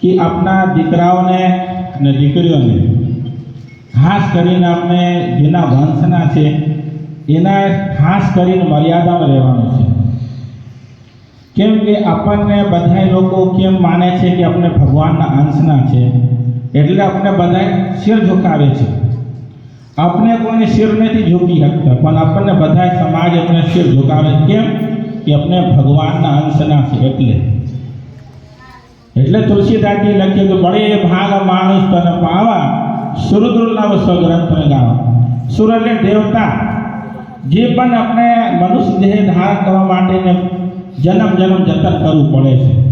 કે આપણા દીકરાઓને અને દીકરીઓને, ખાસ કરીને આપણે જેના વંશના છે, એના ખાસ કરીને મર્યાદામાં રહેવાનું છે. કેમ કે આપણને બધા લોકો કેમ માને છે કે આપણે ભગવાનના અંશના છે? એટલે આપણે બધા શિર ઝુકાવે છે. આપણે કોઈને શિર નથી ઝૂકી શકતા, પણ આપણને બધા સમાજ આપણે શિર ઝુકાવે કેમ? કે આપણે ભગવાનના અંશના છે એટલે. એટલે તુલસીદાસજી લખ્યું કે બળે ભાગ માણસ તને પાવા સુરુદ્રનવ સ્વગ્રંથને ગાવા. સુર એટલે દેવતા. જે પણ આપણે મનુષ્ય દેહ ધારણ કરવા માટેને જન્મ જન્મ, જતન કરવું પડે છે.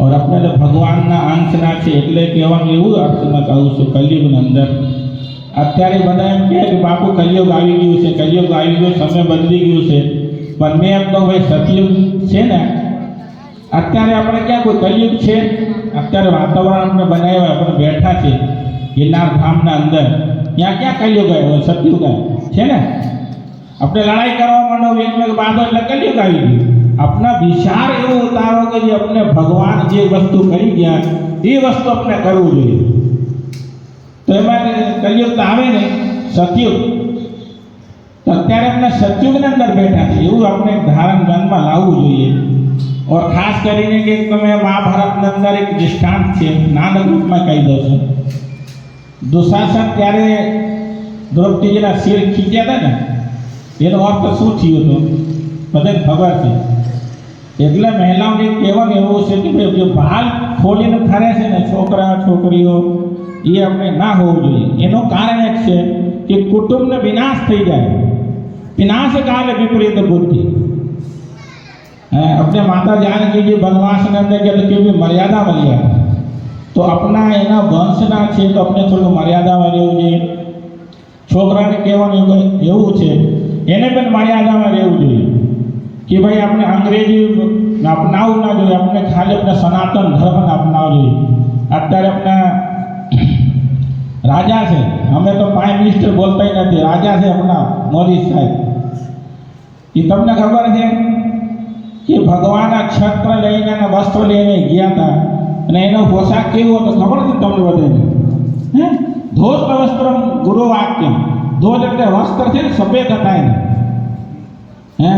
और આપણે તો ભગવાનના અંશના છે એટલે કહેવાનું એવું અર્થમાં કહું છું, કલયુગની અંદર. અત્યારે બધા એમ કહે કે બાપુ, કલયુગ આવી ગયું છે, કલયુગ આવી ગયો, સમય બદલી ગયું છે. પણ મેં એમ કહું, ભાઈ, સતયુગ છે ને અત્યારે આપણે ક્યાં કોઈ કલયુગ છે? અત્યારે વાતાવરણ આપણે બનાવ્યું આપણે બેઠા છે ગિરનાર ધામના અંદર. ત્યાં ક્યાં કલયુગ આવ્યો? સતયુગ આવ્યો. છે ને? આપણે લડાઈ કરવા માંડો એકમેક બાંધો એટલે કલયુગ આવી ગયું. આપણા વિચાર એવો ઉતારો કે જે આપણે ભગવાન જે વસ્તુ કરી ગયા, એ વસ્તુ આપણે કરવું જોઈએ. તો એમાં કલયુગ તો આવે ને, સતયુગ. તો અત્યારે આપણે સતયુગની અંદર બેઠા છે એવું આપણે ધારણ મનમાં લાવવું જોઈએ. ઓર ખાસ કરીને કે તમે મહાભારતની અંદર એક દૃષ્ટાંત છે નાના રૂપમાં કહી દઉં છું દુશાસન ત્યારે દ્રૌપદીજીના શિર ખીચ્યા હતા ને એનો અર્થ શું થયો હતો બધાને ખબર છે એટલે મહિલાઓને કહેવાનું એવું છે કે ભાઈ જે ભાલ ખોલીને ફરે છે ને છોકરા છોકરીઓ એ આપણે ના હોવું જોઈએ એનું કારણ એક છે કે કુટુંબનો વિનાશ થઈ જાય। વિનાશ કાલે વિપરીત બુદ્ધિ हाँ, अपने माता जानकी जी वनवास में अंदर गए तो क्योंकि मर्यादा मर्यादा તો આપણા એના વંશના છે તો આપણે થોડું મર્યાદામાં રહેવું જોઈએ છોકરાને કહેવાનું એવું એવું છે એને પણ મર્યાદામાં રહેવું જોઈએ કે ભાઈ આપણે અંગ્રેજી અપનાવવું ના જોઈએ આપણે ખાલી આપણે સનાતન ધર્મને અપનાવવું જોઈએ અત્યારે આપણા રાજા છે અમે તો પ્રાઇમ મિનિસ્ટર બોલતા નથી રાજા છે આપણા મોદી સાહેબ એ તમને ખબર છે કે ભગવાન આ છત્ર લઈને અને વસ્ત્ર લઈને ગયા હતા અને એનો પોશાક કેવો હતો ખબર છે તમને બધાને હે ધોષ વસ્ત્રમ ગુરુ વાક્યમ ધોષ એટલે વસ્ત્ર છે ને સફેદ હતા એને હે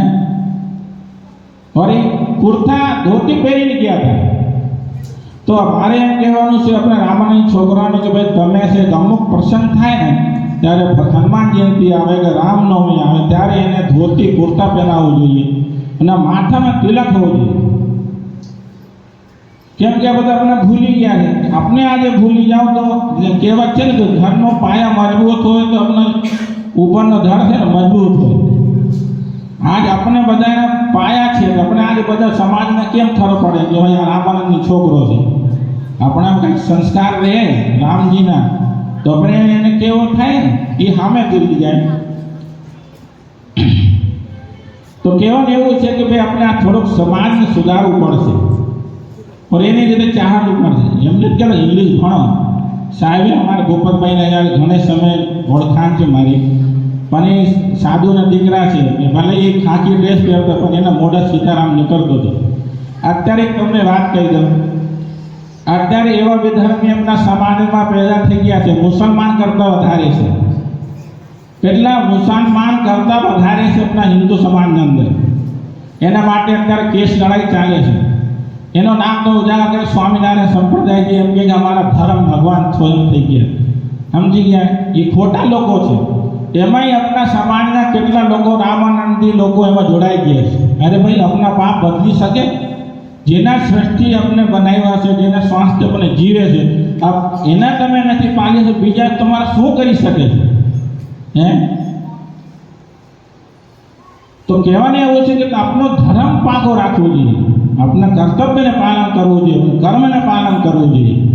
વળી કુર્તા ધોતી પહેરીને ગયા હતા તો મારે એમ કહેવાનું છે આપણે રામાયણ છોકરાને કે ભાઈ તમે છે તો અમુક પ્રસંગ થાય ને ત્યારે હનુમાન જયંતિ આવે કે રામનવમી આવે, ત્યારે એને ધોતી, કુર્તા પહેરાવવું જોઈએ. અને માથામાં તિલક હોવો જોઈએ. કેમ કે બધા આપણે ભૂલી ગયા છે. આપણે આજે ભૂલી જાવ તો કહેવત છે ને કે ઘરનો પાયા મજબૂત હોય તો આપણે ઉપરનો ધડ છે ને મજબૂત હોય. આજ આપણે બધા પાયા છે. આપણે આજે બધા સમાજને કેમ ખબર પડે? કે ભાઈ રામાનંદનો છોકરો છે. આપણે કંઈક સંસ્કાર રહે રામજીના. તો આપણે એને કેવો થાય ને? એ સામે કરી જાય. તો કહેવાનું એવું છે કે ભાઈ આપણે આ થોડુંક સમાજને સુધારવું પડશે. પણ એની રીતે ચાહવું પડશે એમને જ કહેવાય ઇંગ્લિશ ભણો. સાહેબે અમારા ગોપતભાઈને અહીંયા ઘણે સમય ઓળખાણ છે મારી. પણ એ સાધુના દીકરા છે કે ભલે એ ખાકી ડ્રેસ પહેરતો પણ એના મોઢા સીતારામ નીકળતો હતો. અત્યારે તમને વાત કહી દઉં. અત્યારે એવા વિધર્મી એમના સમાજમાં પેદા થઈ ગયા છે. મુસલમાન કરતાં વધારે છે. કેટલા મુસલમાન કરતાં વધારે છે આપણા હિન્દુ સમાજની અંદર. એના માટે અત્યારે કેસ લડાઈ ચાલે છે. એનો નામ તો ઉજાગર સ્વામિનારાયણ સંપ્રદાય છે એમ કે અમારા ધર્મ ભગવાન સ્વયં થઈ ગયા. સમજી ગયા? એ ખોટા લોકો છે. એમાંય આપણા સમાજના કેટલા લોકો રામાનંદી લોકો એમાં જોડાઈ ગયા છે. અરે ભાઈ, આપણા પાપ બદલી શકે? જેના સૃષ્ટિ આપણે બનાવ્યા છે, જેના સ્વાસ્થ્ય આપણે જીવે છે આ એના તમે નથી પાલી તો બીજા તમારે શું કરી શકે છે? હે? તો કહેવાને એવું છે કે આપણો ધર્મ પાકો રાખવો જોઈએ. આપણા કર્તવ્યને પાલન કરવું જોઈએ કર્મને પાલન કરવું જોઈએ.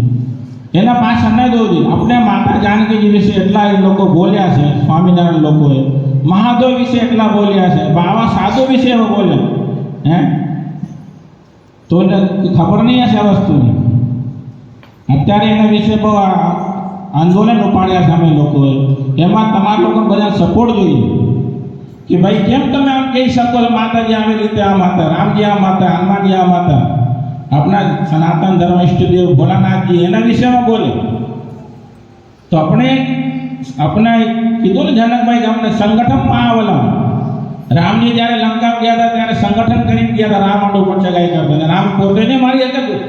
એના પાછળ ન જવું જોઈએ. આપણે માતા જાનકીજી વિશે એટલા એ લોકો બોલ્યા છે, સ્વામિનારાયણ લોકોએ. મહાદેવ વિશે એટલા બોલ્યા છે, બાવા સાધુ વિશે એવો બોલ્યા. હે? તો એને ખબર નહીં હશે વસ્તુની. અત્યારે એના વિશે બહુ આંદોલન ઉપાડ્યા છે અમે લોકોએ. એમાં તમારા લોકો બધા સપોર્ટ જોઈએ. કે ભાઈ, કેમ તમે આમ કહી શકો છો, માતાજી, આવી રીતે આમ હતા રામજી આમ હતા હનુમાનજી આમ હતા આપણા સનાતન ધર્મ ઇષ્ટદેવ ભોલાનાથજી એના વિષયમાં બોલે. તો આપણે આપણે કીધું ને જનકભાઈ કે આપણે સંગઠનમાં આવેલા. રામજી જ્યારે લંકા ગયા હતા, ત્યારે સંગઠન કરીને ગયા હતા રાવણ ઉપર ચગાઈ કરતા અને રામ પોતે નહીં મારી શકતું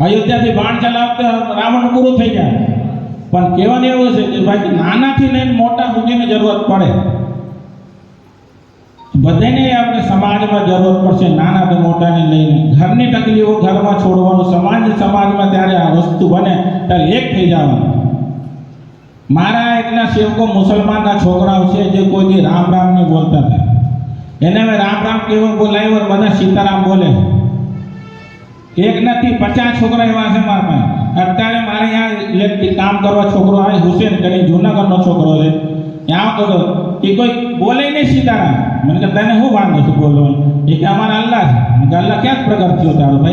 અયોધ્યાથી બાણ ચલાવતા રાવણ પૂરું થઈ જાય. પણ કહેવાનું એવું છે કે ભાઈ, નાનાથી લઈને મોટા સુધીની જરૂરત પડે. બધાને આપણે સમાજમાં જરૂર પડશે નાના તો મોટાને લઈને. ઘરની તકલીફો ઘરમાં છોડવાનું, સમાજ સમાજમાં ત્યારે આ વસ્તુ બને, ત્યારે એક થઈ જવાનું. મારા એટલા સેવકો મુસલમાનના છોકરાઓ છે જે કોઈ દી રામ રામ નહીં બોલતા હતા. એને મેં રામ રામ કેવું બોલાવ્યું અને બધા સીતારામ બોલે એક નથી, પચાસ છોકરા એવા છે મારા પાસે. અત્યારે મારે અહીંયા ઇલેક્ટ્રિક કામ કરવા છોકરો આવે, હુસેન કરી જૂનાગઢનો છોકરો છે. ત્યાં તો એ કોઈ બોલે નહીં સીતારામ. મને કે તને શું વાંધો છે બોલવાનું? એ કે અમારા અલ્લાહ છે. મેં કે અલ્લાહ ક્યાં પ્રગટ થયો તારો ભાઈ?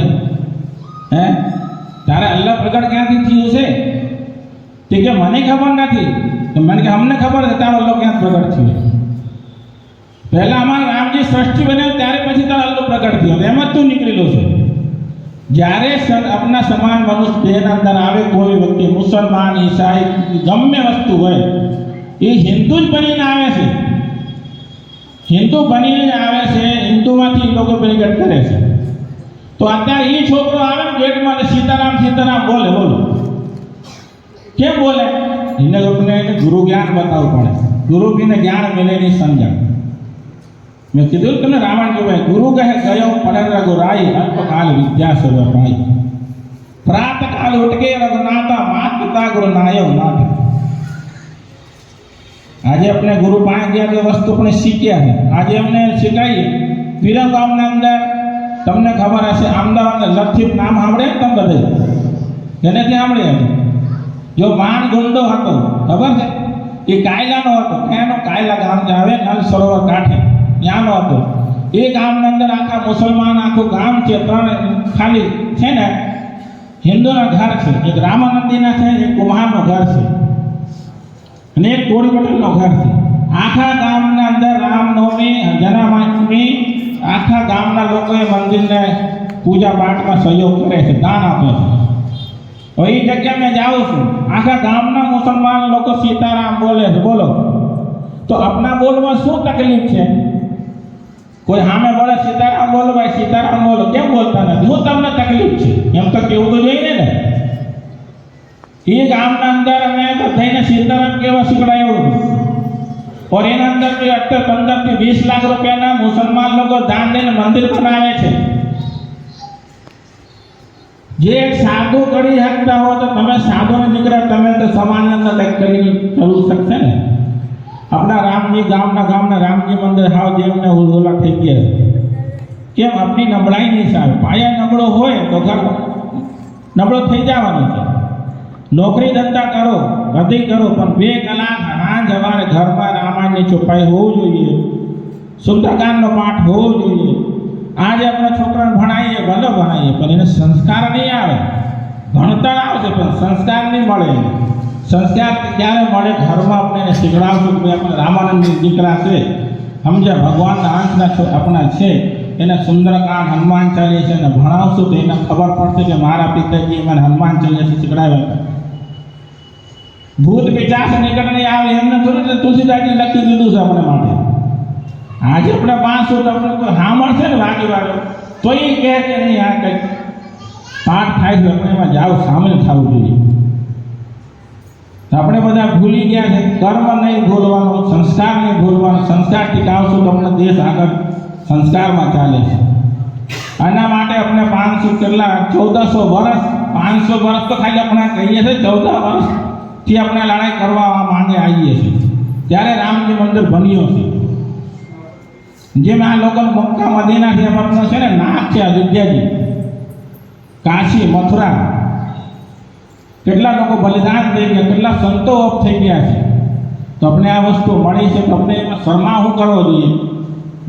હે? તારે અલ્લાહ પ્રગટ ક્યાંથી થયું છે? તે કે મને ખબર નથી. તો મને કે અમને ખબર છે તારો અલ્લાહ ક્યાં પ્રગટ થયો પહેલા અમારા રામજી સૃષ્ટિ બનાવ્યું, ત્યારે પછી તારો અલ્લાહ પ્રગટ થયો. એમ જ તું નીકળેલો છે. જ્યારે આપણા સમાન મનુષ્ય દેહના અંદર આવે કોઈ વ્યક્તિ મુસલમાન, ઈસાઈ, ગમે વસ્તુ હોય, એ હિન્દુ જ બનીને આવે છે. હિન્દુ બનીને આવે છે, હિન્દુમાંથી એ લોકો બેગટ કરે છે. તો અત્યારે એ છોકરો આવે ને ગેટમાં સીતારામ સીતારામ બોલે, બોલો. કેમ બોલે? એને લોકોને ગુરુ જ્ઞાન બતાવવું પડે. ગુરુજીને જ્ઞાન મિલે નહીં સમજણ. મેં કીધું ને તમને રાવણ કહેવાય ગુરુ કહે ગયો પડે રઘુરાઈ અલ્પકાલ વિદ્યા સર્વ પાઈ પ્રાત કાલ ઉઠકે રઘુનાથા માત પિતા ગુરુ નાયવ નાથ આજે આપણે ગુરુ પાસે ગયા તે વસ્તુ આપણે શીખ્યા છે આજે અમને શીખાઈએ વિરમ ગામના અંદર તમને ખબર હશે અમદાવાદ લથિત નામ સાંભળે ને તમે બધે એને ત્યાં સાંભળે હશે જો માન ગુંડો હતો ખબર છે એ કાયલાનો હતો એનો કાયલા ગામ જે આવે નલ સરોવર કાંઠે ત્યાંનો હતું એ ગામની અંદર આખા મુસલમાન, આખું ગામ છે, ત્રણ ખાલી છે ને, હિન્દુના ઘર છે. એક રામાનંદીના છે, એક કુમારનું ઘર છે. અને એક કોળી પટેલનો ઘર છે. આખા ગામના અંદર રામનવમી જન્માષ્ટમી, આખા ગામના લોકોએ મંદિરને પૂજા પાઠમાં સહયોગ કરે છે, દાન આપે છે. હવે એ જગ્યા મેં જાઉં છું. આખા ગામના મુસલમાન લોકો સીતારામ બોલે છે. બોલો. તો આપણા બોલમાં શું તકલીફ છે? કોઈ સામે બોલે સીતારામ બોલો ભાઈ સીતારામ બોલો. કેમ બોલતા નથી? હું તમને તકલીફ છે. એમ તો કેવું તો જોઈએ ને એ ગામના અંદર અમે બધાને સીતારામ કેવા શીખડાયું ઓર એના અંદર બી અત્યારે પંદરથી વીસ લાખ રૂપિયાના મુસલમાન લોકો દાન દઈને મંદિર બનાવે છે. જે એક સાધુ કરી શકતા હો તો તમે સાધુને દીકરા, તમે તો સમાજની અંદર કરી કરવું શકશે ને. આપણા રામજી ગામના ગામના રામજી મંદિર હાવ જેમને ઉજવલા થઈ ગયા છે. કેમ? આપણી નબળાઈ નહીં સામે પાયા નબળો હોય તો ઘર નબળો થઈ જવાનો છે. નોકરી ધંધા કરો બધી કરો, પણ બે કલાક સાંજ અમારે ઘરમાં રામાયણની ચોપાઈ હોવું જોઈએ. સુંદરકાંડનો પાઠ હોવો જોઈએ. આજે આપણે છોકરાને ભણાવીએ ભલે ભણાવીએ પણ એને સંસ્કાર નહીં આવે. ભણતર આવશે, પણ સંસ્કાર નહીં મળે સંસ્કાર ક્યારે મળે ઘરમાં આપણે એને શીખડાવશું કે ભાઈ આપણે રામાનંદની દીકરા છે સમજ્યા ભગવાનના અંશના છો- આપણા છે એને સુંદરકાંડ હનુમાન ચાલીસા એને ભણાવશું તો એને ખબર પડશે કે મારા પિતાજી મને હનુમાન ચાલીસા શીખડાવ્યા હતા ભૂત પિચાસ નીકળ નહીં આવે એમને થોડું તુલસીદાસજી લખી દીધું છે આપણે માટે આજે આપણે પાંચસો તો આપણે કોઈ સાંભળશે ને વાગી વાળો તો એ કહે કે નહીં આ કંઈક પાઠ થાય છે આપણે એમાં જાવ સામેલ થવું જોઈએ તો આપણે બધા ભૂલી ગયા છે, કર્મ નહીં ભૂલવાનું, સંસ્કાર નહીં ભૂલવાનું, સંસ્કાર ટીકાવશું તો આપણે દેશ આગળ સંસ્કારમાં ચાલે છે. આના માટે આપણે પાંચસો કેટલા, ચૌદસો વર્ષ, પાંચસો વર્ષ તો ખાલી આપણે કહીએ છીએ ચૌદ વર્ષથી આપણે લડાઈ કરવા માંગે આવીએ છીએ. ત્યારે રામજી મંદિર બન્યો છે. જેમ આ લોકો મક્કા મદીનાથી એમ આપણો છે ને નાક છે અયોધ્યાજી કાશી, મથુરા કેટલા લોકો બલિદાન થઈ ગયા, કેટલા સંતો ઓફ થઈ ગયા છે. તો આપણે આ વસ્તુ મળી છે તો આપણે એમાં શરમા શું કરવો જોઈએ?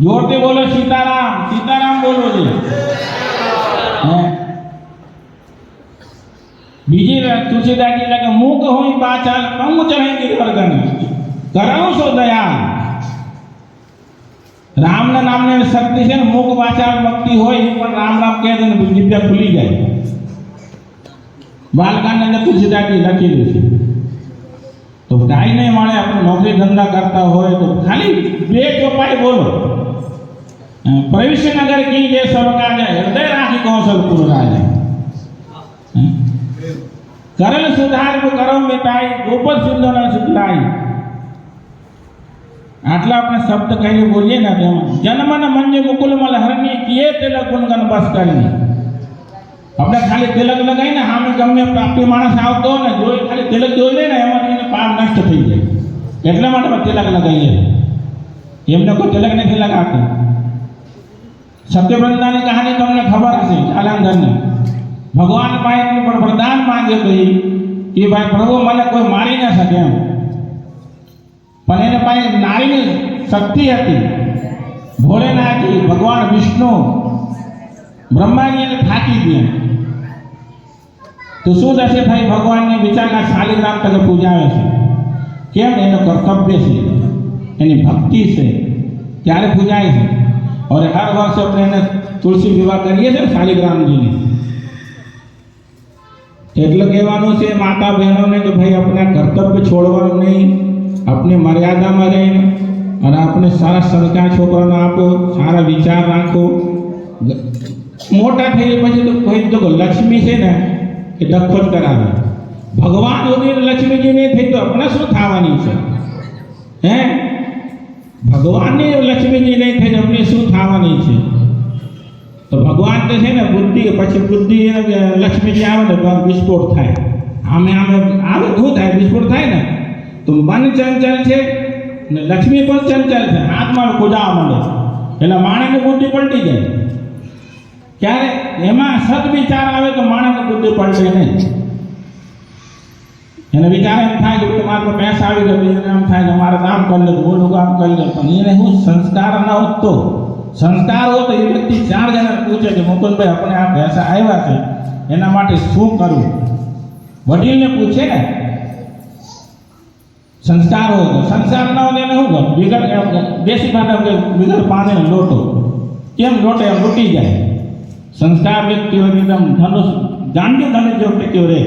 જોરથી બોલો, સીતારામ સીતારામ બોલવો જોઈએ હે? બીજી વાત, તુલસીદાસજી લાગે મૂક હોય પાછળ કમ ચહેંગી વર્ગન કરાવું છો દયા? રામના નામની શક્તિ છે ને, મુખ વાચા ભક્તિ હોય, એ પણ રામ રામ કહે છે ને વિદ્યા ખુલી જાય. બાલકાની અંદર તુલસીદાસજી લખેલું છે તો કાંઈ નહીં મળે, આપણે નોકરી ધંધા કરતા હોય તો ખાલી બે ચોપાઈ બોલો. ભવિષ્ય નગર કી જે સરકાર જાય હૃદય રાખી કૌશલ પૂરો રાજા કરલ સુધાર કરમ મિટાઈ ગોપલ સુંદર સુધલાઈ આટલા આપણે શબ્દ કહીને બોલીએ ને તેમાં જન્મન મંજે મુકુલ મલ હરની કિએ તિલક ગુણગન બસ કરીને આપણે ખાલી તિલક લગાવીને સામે ગમે પ્રાપ્તિ માણસ આવતો ને જોઈ ખાલી તિલક જોઈ લે ને એમાંથી એને પાપ નષ્ટ થઈ જાય. એટલા માટે આપણે તિલક લગાવીએ. એમને કોઈ તિલક નથી લગાવતું. સત્યવ્રતાની કહાની તમને ખબર હશે જાલંધરની ભગવાન પાસે પણ વરદાન માંગ્યો તો એ કે ભાઈ, પ્રભુ, મને કોઈ મારી ન શકે એમ. પણ એને પાસે નારીની શક્તિ હતી. ભોળેનાથજી ભગવાન વિષ્ણુ બ્રહ્માજી એને થાકી દે તો શું થશે ભાઈ? ભગવાનને બિચારા શાલીગ્રામ તને પૂજાવે છે. કેમ? એનો કર્તવ્ય છે. એની ભક્તિ છે. ત્યારે પૂજાય છે. અરે હર વર્ષે આપણે એને તુલસી વિવાહ કરીએ છીએ શાલિગ્રામજીની. એટલે કહેવાનું છે, માતા બહેનોને કે ભાઈ, આપણે કર્તવ્ય છોડવાનું નહીં. આપણી મર્યાદામાં રહીને અને આપણે સારા સંસ્કાર છોકરાને આપો, સારા વિચાર રાખો. મોટા થઈ પછી તો કોઈ તો લક્ષ્મી છે ને ડખો જ કરાવે. ભગવાન સુધી લક્ષ્મીજીને થઈ તો આપણે શું થવાની છે? હે? ભગવાનની લક્ષ્મીજી નહીં થઈ આપણે શું થવાની છે? તો ભગવાન તો છે ને, બુદ્ધિ, પછી બુદ્ધિ લક્ષ્મીજી આવે ને વિસ્ફોટ થાય. આમે આમે આવે, શું થાય? વિસ્ફોટ થાય ને? તો મન ચંચલ છે ને લક્ષ્મી પણ ચંચલ છે. આત્મા પૂજાવા માંડે એટલે માણસની બુદ્ધિ પલટી જાય. ક્યારે? એમાં સદવિચાર આવે તો માણસને બુદ્ધિ પડશે નહીં. એને વિચાર એમ થાય કે મારા પૈસા આવી ગયો એને એમ થાય કે મારે કામ કરી લે ઓલું કામ કરી લે પણ એને હું સંસ્કાર ન હોત તો સંસ્કાર હોય તો એ વ્યક્તિ ચાર જણા પૂછે કે, મુકુંદભાઈ, આપણે આ પૈસા આવ્યા છે. એના માટે શું કરવું વડીલને પૂછે. ને સંસ્કાર હોય તો. સંસ્કાર ન હોય એને શું કરું બિગડ દેશી ભાષા બિગડ પાને લોટો. કેમ લોટે? એમ લૂટી જાય. સંસ્કાર વ્યક્તિ હોય એકદમ ધનુષ ગાંડી ધનુષ જેવો ટેક્યો રહે.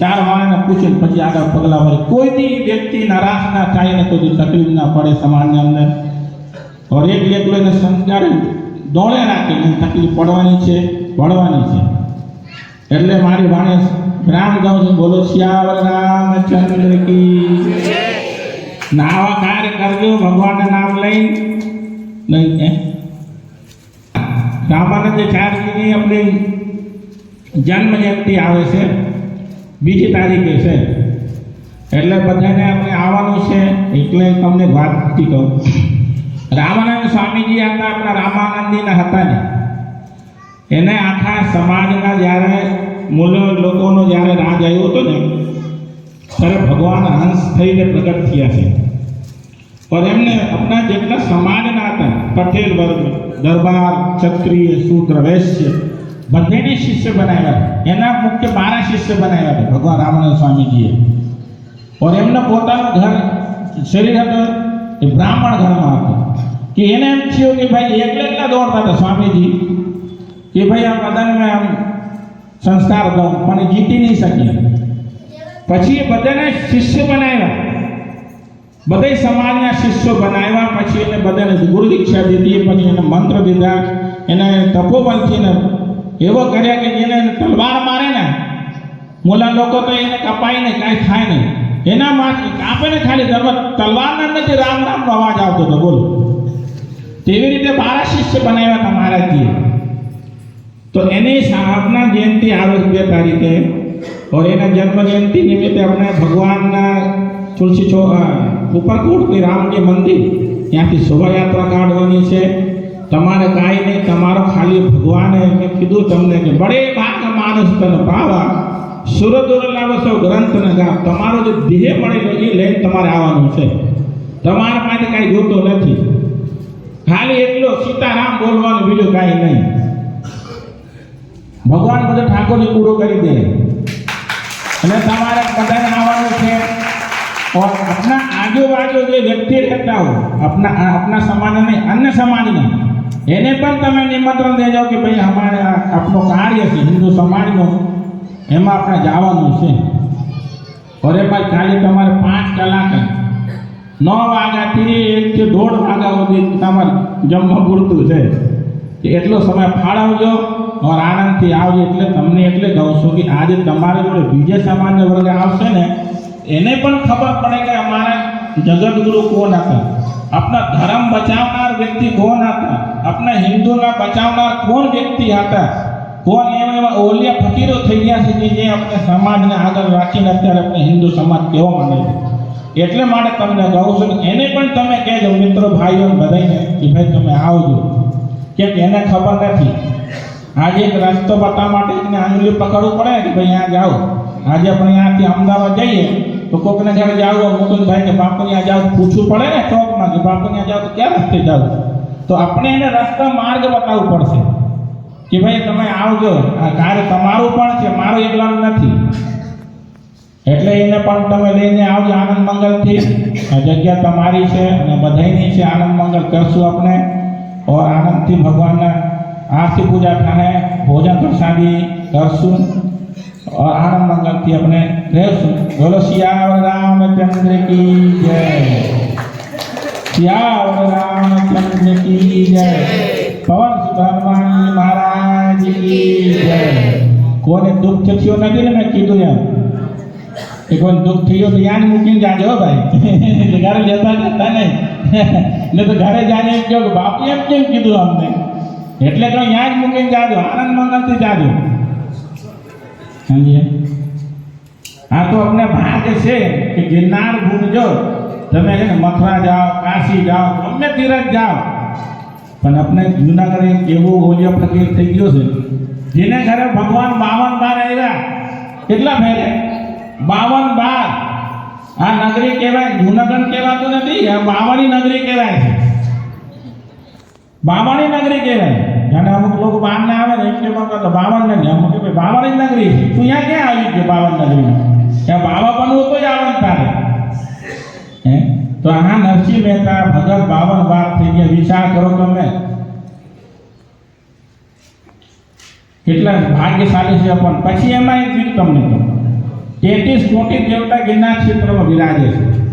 ચાર વાળાને પૂછે, પછી આગળ પગલાં ભરે. કોઈ બી વ્યક્તિ નારાશ ના થાય ને કોઈ તકલીફ ના પડે સમાજની અંદર? और એક એકલો એને સંસ્કાર દોડે રાખે, એને તકલીફ પડવાની છે પડવાની છે. એટલે મારી વાણે રામ ગાઉં છું, બોલો શ્યામ રામચંદ્ર કી નાવા કાર્ય કરજો, ભગવાનના નામ લઈ નહીં હે રામાનંદાચાર્યજીની આપણી જન્મ જયંતિ આવે છે, બીજી તારીખે છે. એટલે બધાને આપણે આવવાનું છે, એટલે તમને વાત કહું રામાનંદ સ્વામીજી હતા, આપણા રામાનંદીના હતા ને. એને આખા સમાજના જ્યારે મૂળ લોકોનો જ્યારે રાજ આવ્યો હતો ને, ત્યારે ભગવાન હંસ થઈને પ્રગટ થયા છે. પણ એમને આપણા જેટલા સમાજના હતા પટેલ વર્ગ દરબાર ક્ષત્રિય શૂદ્ર વૈશ્ય બધાને શિષ્ય બનાવ્યા એના મુખ્ય બારા શિષ્ય બનાવ્યા હતા ભગવાન રામાનંદ સ્વામીજીએ और એમના પોતાનું ઘર શરીર હતું એ બ્રાહ્મણ ઘરમાં હતું કે એને એમ થયું કે ભાઈ એકલા એકલા દોડતા હતા સ્વામીજી કે ભાઈ આ બધાને આમ સંસ્કાર દઉં પણ એ જીતી નહીં શક્યા પછી એ બધાને શિષ્ય બનાવ્યા બધા સમાજના શિષ્યો બનાવ્યા, પછી એને બધાને ગુરુ દીક્ષા દીધી, પછી એને મંત્ર દીધા, એને તપોબલથી ને એવો કર્યા કે જેને તલવાર મારે ને, મોલા લોકો તો એને કપાય ને કાંઈ થાય નહીં. એના માટે આપણે ખાલી ધર્મ તલવારના નથી, રામ રામનો અવાજ આવતો હતો, બોલો. તેવી રીતે બારા શિષ્ય બનાવ્યા હતા મહારાજજીએ. તો એની સ્થાપના જયંતિ આવે બે તારીખે એના જન્મ જયંતિ નિમિત્તે આપણે ભગવાનના તુલસી છો ઉપરકોટથી રામજી મંદિર? ત્યાંથી શોભાયાત્રા કાઢવાની છે. તમારે કાંઈ નહીં, તમારો ખાલી ભગવાને મેં કીધું તમને કે બડે ભાગ માણસ તને પાવા સુરદુર લાવશો ગ્રંથને ગામ તમારો જે દેહ મળેલો એ લઈને તમારે આવવાનું છે. તમારા પાસે કાંઈ જોતો નથી. ખાલી એટલો સીતારામ બોલવાનું, બીજું કાંઈ નહીં. ભગવાન બધા ઠાકોરને પૂરો કરી દે. અને તમારે બધાને આવવાનું છે? और अपना आजू बाजू जो व्यक्ति रहता हो अपना अपना समाज नहीं अन्य સમાજના એને પણ તમે નિમંત્રણ દેજો કે ભાઈ અમારે આ આપણો કાર્ય છે હિન્દુ સમાજનું એમાં આપણે જવાનું છે અરે ભાઈ કાલે તમારે પાંચ કલાકે નવ વાગ્યાથી એકથી દોઢ વાગ્યા સુધી તમારે જમવા પૂરતું છે કે એટલો સમય ફાળવજો और આનંદથી આવજો એટલે તમને એટલે કહું છું કે આજે તમારે જોડે બીજે સમાજના વર્ગ આવશે ને એને પણ ખબર પડે કે અમારા જગતગુરુ કોણ હતા? આપણા ધર્મ બચાવનાર વ્યક્તિ કોણ હતા? આપણા હિન્દુના બચાવનાર કોણ વ્યક્તિ હતા? કોણ એવા એવા ઓલિયા ફકીરો થઈ ગયા છે કે જે આપણે સમાજને આગળ રાખીને અત્યારે આપણે હિન્દુ સમાજ કેવો માને છે? એટલે માટે તમને કહું છું કે એને પણ તમે કહેજો, મિત્રો, ભાઈઓ બધાને, કે ભાઈ તમે આવજો. કેમ કે એને ખબર નથી. આજે એક રસ્તો બતાવવા માટે એને આંગળી પકડવું પડે કે ભાઈ અહીંયા જાઓ. આજે આપણે અહીંયાથી અમદાવાદ જઈએ. તો કોકને ઘરે જાવ મુકુંદભાઈ કે બાપુ ત્યાં જાવ પૂછવું પડે ને ચોકમાં કે બાપુ આ જાવ તો ક્યાં રસ્તે જાવ તો આપણે એને રસ્તા માર્ગ બતાવવું પડશે. કે ભાઈ તમે આવજો, આ કાર્ય તમારું પણ છે, મારું એકલાનું નથી. એટલે એને પણ તમે લઈને આવજો આનંદ મંગલથી. આ જગ્યા તમારી છે અને બધાની છે, આનંદ મંગલ કરશું આપણે. ઓર આનંદથી ભગવાનના આરતી પૂજા થાને ભોજન પ્રસાદી કરશું. और आनंद मंगल की अपने રહેશું બોલો સિયાવર રામચંદ્ર કી જય સિયાવર રામચંદ્ર કી જય પવન સુત હનુમાન મહારાજ કી જય કોને દુઃખ થયું નથી ને મેં કીધું એમ કે કોઈ દુઃખ થયું તો યાદ મૂકીને જાજો હો ભાઈ ઘરે લેતા જતા નહીં ને તો ઘરે જાને એમ કહો કે બાપુ એમ કેમ કીધું અમને એટલે તો યાદ મૂકીને જાજો આનંદ મંગલથી જાજો સમજીએ? આ તો અમને ભાગ છે કે ગિરનાર ઘૂમજો તમે છે મથુરા જાઓ, કાશી જાઓ, ગમે તીરથ જાઓ. પણ આપણે જુનાગઢ એક એવો ઓલિયો ફકીર થઈ ગયો છે, જેને ઘરે ભગવાન બાવન બાર આવ્યા. કેટલા ફેરે બાવન બાર. આ નગરી કહેવાય, જુનાગઢ કહેવાતું નથી, આ નગરી કહેવાય છે. બાવાની નગરી કહેવાય. જાણે અમુક લોકો બહાર ના આવે ને એટલે પણ તો બાવન નગરી. અમુક કે ભાઈ બાવાની નગરી. છે તું અહીંયા ક્યાં આવી ગયો બાવન નગરીમાં? ત્યાં બાવા બનવું તો જ આવવાનું તારે. હે? તો આ નરસિંહ મહેતા, ભગત બાવન બાર થઈ ગયા. વિચાર કરો તમે. કેટલા ભાગ્યશાળી છે પણ. પછી એમાં એક બીજું તમને કહું. તેત્રીસ કોટી દેવતા ગિરનાર ક્ષેત્રમાં બિરાજે છે.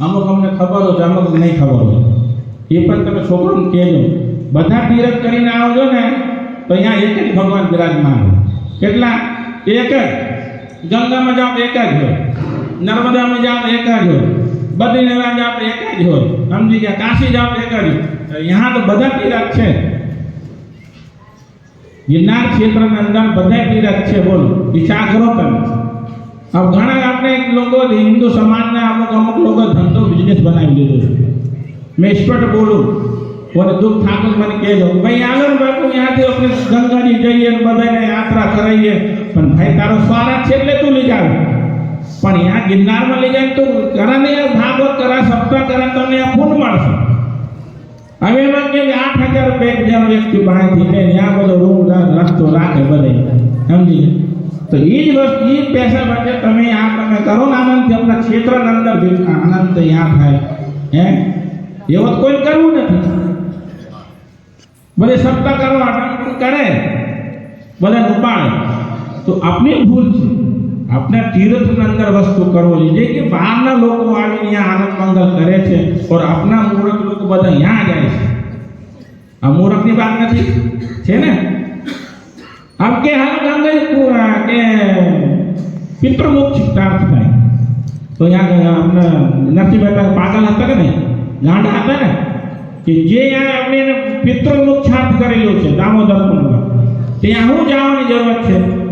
અમુક અમને ખબર હોય, અમુક નહીં ખબર હોય. એ પણ તમે છોકરાને કહેજો. બધા તીરથ કરીને આવજો ને, તો અહીંયા એક જ ભગવાન બિરાજમાન કેટલા? એક જ. ગંગામાં જાઓ એક જ હોય. નર્મદામાં જાઓ એક જ હોય. બદ્રીનારાયણ જાઓ એક જ હોય. સમજી ગયા? કાશી જાઓ એક જ હોય. અહીંયા તો બધા તીરથ છે. ગિરનાર ક્ષેત્રના અંદર બધા તીરથ છે, બોલો. વિચાર કરો તમે હવે ઘણા આપણે લોકો હિન્દુ સમાજના અમુક અમુક લોકો ધંધો બિઝનેસ બનાવી દીધો છે. મેં સ્પષ્ટ બોલું. મને દુઃખ થાતું મને કહેજો ભાઈ આગળ બાપુ, ત્યાંથી આપણે ગંગાજી જઈએ ને બધાને યાત્રા કરાવીએ. પણ ભાઈ, તારો સ્વાર્થ છે એટલે તું લઈ જાવ. પણ અહીંયા ગિરનારમાં લઈ જાય તો કરાને ભાગવત કરા, સપ્તાહ કરા તમને ફૂલ મળશે. હવે એમાં કે આઠ હજાર રૂપિયા જેનો વ્યક્તિ બહારથી લે ત્યાં બધો રૂમ રસ્તો રાખે બને સમજી તો એ જ વસ્તુ એ પૈસા માટે તમે આ તમે કરો ને આનંદથી આપણા ક્ષેત્રના અંદર આનંદ ત્યાં થાય. હે? એવો કોઈ કરવું નથી. બધે સત્તા કરવા અટક કરે બધા ઉપાડે તો આપની ભૂલ છે આપણે તીર્થની અંદર વસ્તુ કરવો જોઈએ કે બહારના લોકો આવીને અહીંયા આનંદ મંગલ કરે છે और આપના મૂર્ખ લોકો બધા અહીંયા જાય છે આ મૂર્ખની વાત નથી છે ને આમ કે હાલ ગંગા કે પિતૃમુખ પ્રાર્થ થાય તો અહીંયા આપણે નથી બેઠા પાગલ હતા કે નહીં ગાંડા હતા ને કે જે અહીંયા આપણે એને પિતૃમુખ છાપ કરેલું છે, દામોદર કુંડમાં. ત્યાં શું જવાની જરૂરત છે?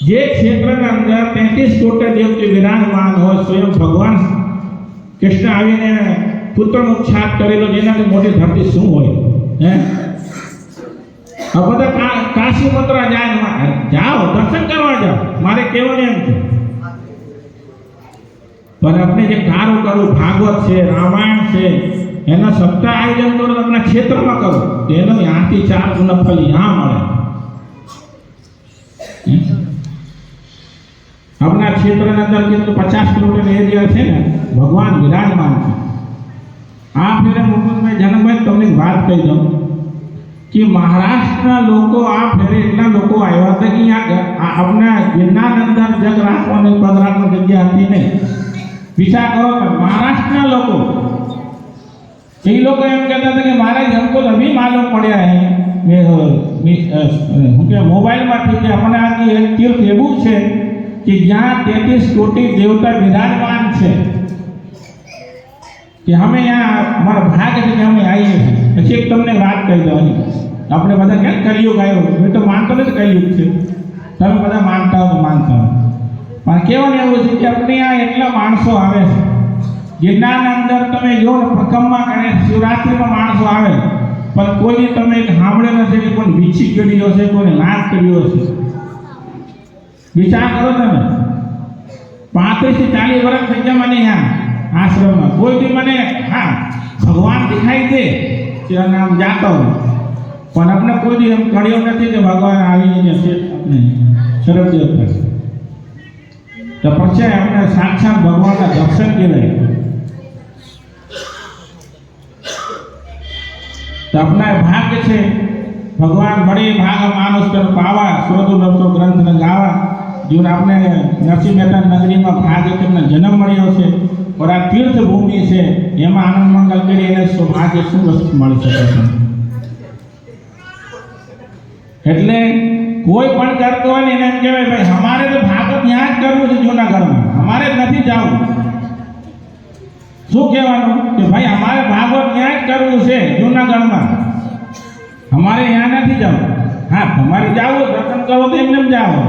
જે ક્ષેત્રના અંદર તેત્રીસ કોટી દેવતી વિરાજમાન હોય, સ્વયં ભગવાન કૃષ્ણ આવીને પુત્રમુખ છાપ કરેલો જેનાથી મોટી ધરતી શું હોય? હે? આ બધા કાશી મંત્રા જાય જાઓ, દર્શન કરવા જાઓ. મારે કહેવાનું એમ છે. પણ આપણે જે કારો કરવું ભાગવત છે, રામાયણ છે એના સપ્તાહ આયોજન કરો તો આપણા ક્ષેત્રમાં કરો. તેનો ત્યાંથી ચાર ગુણફલ ત્યાં મળે. આપણા ક્ષેત્રની અંદર કેટલું પચાસ કિલોમીટર એરિયા છે ને, ભગવાન વિરાજમાન છે. આ ફેરે મુકુદભાઈ જનકભાઈ તમને વાત કહી દઉં કે મહારાષ્ટ્રના લોકો આ ફેરે એટલા લોકો આવ્યા હતા કે અહીંયા આપણા ગિરનાર અંદર જગ રાખવાની પગ જગ્યા હતી નહીં. વિચાર કરો મહારાષ્ટ્રના લોકો એ લોકો એમ કહેતા હતા કે મહારાજ हमको अभी मालूम પડ્યા હે કે હું કે મોબાઈલમાંથી કે અમને આ એક તીર્થ એવું છે કે જ્યાં તેત્રીસ કોટી દેવતા વિરાજમાન છે કે અમે यहाँ અમારા ભાગ છે કે અમે આવીએ છીએ પછી એક તમને વાત કહી દઉં આપણે બધા કેમ કલયુગ આવ્યો મેં તો માનતો નથી કલયુગ છે તમે બધા માનતા હો તો માનતા હો પણ કહેવાનું એવું છે કે આપણે આ એટલા માણસો આવે છે ગિરનારના અંદર તમે જો પ્રથમમાં કરે, શિવરાત્રિમાં માણસો આવે. પણ કોઈ તમે એક સાંભળ્યો નથી કે કોઈ વીછી કર્યો હશે, કોઈને નાશ કર્યો હશે? વિચાર કરો તમે. પાંત્રીસથી ચાલીસ વર્ષ થઈ ગયા મને અહીંયા આશ્રમમાં. કોઈ બી મને, હા, ભગવાન દેખાય છે, કે નામ જાતો પણ આપણે કોઈ બી એમ કર્યો નથી કે ભગવાન આવી જશે આપણે શરદ દેવતા તો પછી આપણે સાક્ષાત ભગવાનના દર્શન કહેવાય આપના ભાગ્ય છે, ભગવાન બડે ભાગ માનુસ પર પાવા સુરતો રસ્તો ગ્રંથ ને ગાવા. જીવન આપણે નરસિંહ મહેતા નગરીમાં ભાગ્ય તમને જન્મ મળ્યો છે પર આ તીર્થ ભૂમિ છે, એમાં આનંદ મંગલ કરી એને સૌભાગ્ય શું વસ્તુ મળી શકે છે? એટલે કોઈ પણ કરતો હોય ને એને કહેવાય, ભાઈ, અમારે તો ભાગ ત્યાં જ કરવું છે જૂનાગઢમાં. અમારે નથી જવું. શું કહેવાનું? કે ભાઈ, અમારે ભાગવત ત્યાં જ કરવું છે જૂનાગઢમાં. અમારે ત્યાં નથી જવું. હા, તમારે જાઓ, દર્શન કરો તો એમને એમ જાઓ.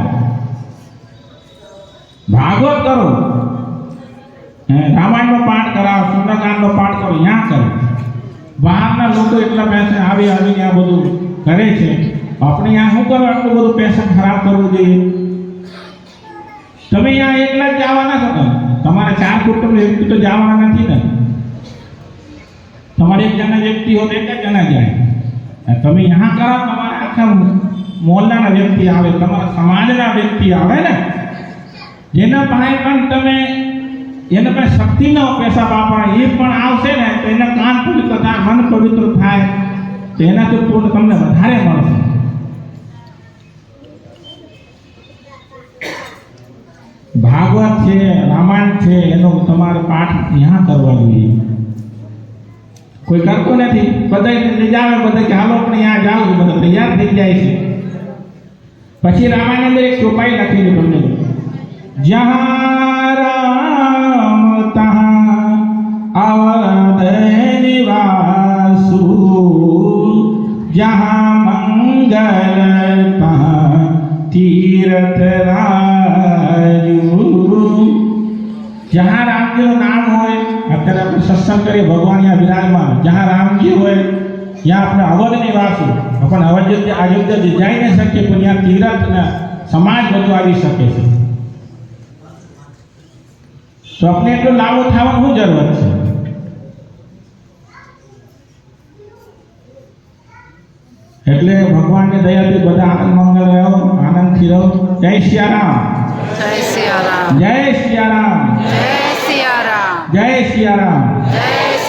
ભાગવત કરો. રામાયણનો પાઠ કરાવો, સુંદરકાંડનો પાઠ કરો ત્યાં કરો. બહારના લોકો એટલા પૈસા આવી આવીને આ બધું કરે છે. આપણે અહીંયા શું કરો? આટલું બધું પૈસા ખરાબ કરવું જોઈએ. તમે અહીંયા એકલા જ જવાના તમારે ચાર કુટુંબ વ્યક્તિ તો જવાના નથી ને. તમારે એક જણા વ્યક્તિ હોય એક જણા જાય તમે અહીંયા કરો, તમારા આખા મોહલ્લાના વ્યક્તિ આવે, તમારા સમાજના વ્યક્તિ આવે ને. જેના પાસે પણ તમે એને પાસે શક્તિ ન પૈસા બાપા, એ પણ આવશે ને, તો એના કાન પવિત્ર થાય, મન પવિત્ર થાય, તો એનાથી પૂર્ણ તમને વધારે મળશે. ભાગવત છે, રામાયણ છે, એનો તમારે પાઠ ત્યાં કરવા જોઈએ. કોઈ કરતું નથી. બધા નિજાવે બધા કે હાલો, પણ ત્યાં જાઓ બધા તૈયાર થઈ જાય છે. પછી રામાયણ અંદર એક ચોપાઈ લખેલી તમને. જહાં રામ તહાં અવધ નિવાસુ જહાં મંગલ તહાં તીર્થ રામ જहाँ રામજીનું નામ હોય અત્યારે આપણે સત્સંગ કરીએ ભગવાન અહીંયા વિરાજમાન. જहाँ રામજી હોય, ત્યાં આપણે અવધ વાસું પણ અયોધ્યા અયોધ્યા જઈ ન શકીએ પણ ત્યાં તીરથ સમાજ બધું આવી શકે છે. તો આપણે એટલો લાભો થવાની શું જરૂરત છે? એટલે ભગવાનની દયાથી બધા આનંદ મંગલ રહ્યો આનંદથી રહો. જય સિયારામ. જય સિયારામ. જય સિયારામ. જય સિયારામ. જય સિયારામ. જય